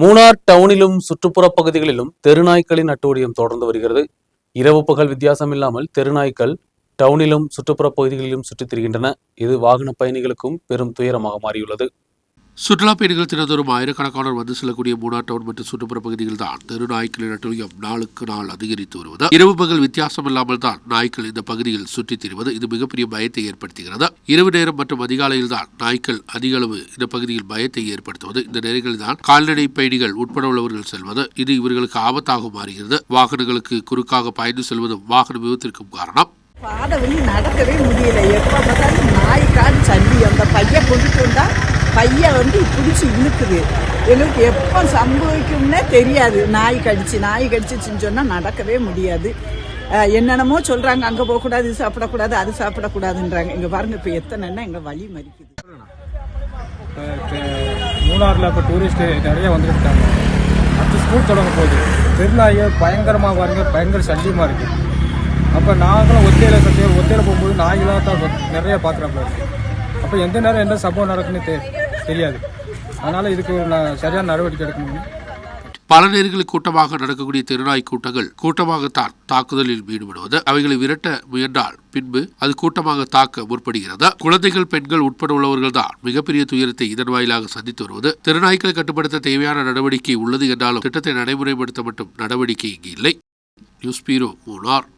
மூணார் டவுனிலும் சுற்றுப்புற பகுதிகளிலும் தெருநாய்க்களின் அட்டூழியம் தொடர்ந்து வருகிறது. இரவு பகல் வித்தியாசம் இல்லாமல் தெருநாய்க்கள் டவுனிலும் சுற்றுப்புற பகுதிகளிலும் சுற்றித் திரிகின்றன. இது வாகன பயணிகளுக்கும் பெரும் துயரமாக மாறியுள்ளது. சுற்றுலா பயணிகள் தினந்தோறும் ஆயிரக்கணக்கானோர் வந்து செல்லக்கூடிய மூணார் டவுன் மற்றும் சுற்றுப்புற பகுதிகள் தான் தெரு நாய்க்களின் அட்டூழியம் நாளுக்கு நாள் அதிகரித்து வருவது. இரவு பகல் வித்தியாசம் இல்லாமல் தான் நாய்க்கள் இந்த பகுதியில் சுற்றித் திரிவது. இது மிகப்பெரிய பயத்தை ஏற்படுத்துகிறது. இரவு நேரம் மற்றும் அதிகாலையில் தான் நாய்க்கள் அதிக அளவு இந்த பகுதியில் பயத்தை ஏற்படுத்துவது. இந்த நேரங்களில் தான் கால்நடை பயணிகள் உட்பட உள்ளவர்கள் செல்வது. இது இவர்களுக்கு ஆபத்தாக மாறுகிறது. வாகனங்களுக்கு குறுக்காக பயந்து செல்வதும் வாகன விபத்திற்கும் காரணம். பாதை நடக்கவே முடியல. எப்போ பார்த்தாலும் நாய்க்கான் சல்லி. அந்த பையன் கொண்டுட்டு வந்தா பையன் வந்து பிடிச்சி இழுக்குது. எங்களுக்கு எப்போ சம்பவிக்கும்னே தெரியாது. நாய் கடிச்சு நாய் கடிச்சிச்சின்னு சொன்னால் நடக்கவே முடியாது. என்னென்னமோ சொல்கிறாங்க அங்கே போகக்கூடாது இது சாப்பிடக்கூடாது அது சாப்பிடக்கூடாதுன்றாங்க. இங்கே பாருங்க இப்போ எத்தனைன்னா எங்கள் வழி மறிக்குது. மூணாரில் இப்போ மூணாறில் இப்போ டூரிஸ்ட் நிறைய வந்துருக்காங்க அடுத்து ஸ்கூல் தொடங்க போகுது. திருநாயை பயங்கரமாக பாருங்க பயங்கர சல்லியமாக இருக்குது அப்போ நாங்களும் ஒத்தையில் சத்தியம் ஒத்தையில் போகும்போது நாய்களாக தான் நிறைய பார்க்குறப்ப அப்போ எந்த நேரம் எந்த சம்பவம் நடக்குன்னு தெரியும் தெரியாது. அதனால் இதுக்கு நான் சரியான நடவடிக்கை எடுக்கணும் பல நேரங்களில் கூட்டமாக நடக்கக்கூடிய திருநாய் கூட்டங்கள் கூட்டமாகத்தான் தாக்குதலில் ஈடுபடுவது. அவைகளை விரட்ட முயன்றால் பின்பு அது கூட்டமாக தாக்க முற்படுகிறது? குழந்தைகள் பெண்கள் உட்பட உள்ளவர்கள் தான் மிகப்பெரிய துயரத்தை இதன் வாயிலாக சந்தித்து வருவது. திருநாய்களை கட்டுப்படுத்த தேவையான நடவடிக்கை உள்ளது என்றாலும் திட்டத்தை நடைமுறைப்படுத்த மட்டும் நடவடிக்கை இங்கு இல்லை. நியூஸ் பீரோ மூனார்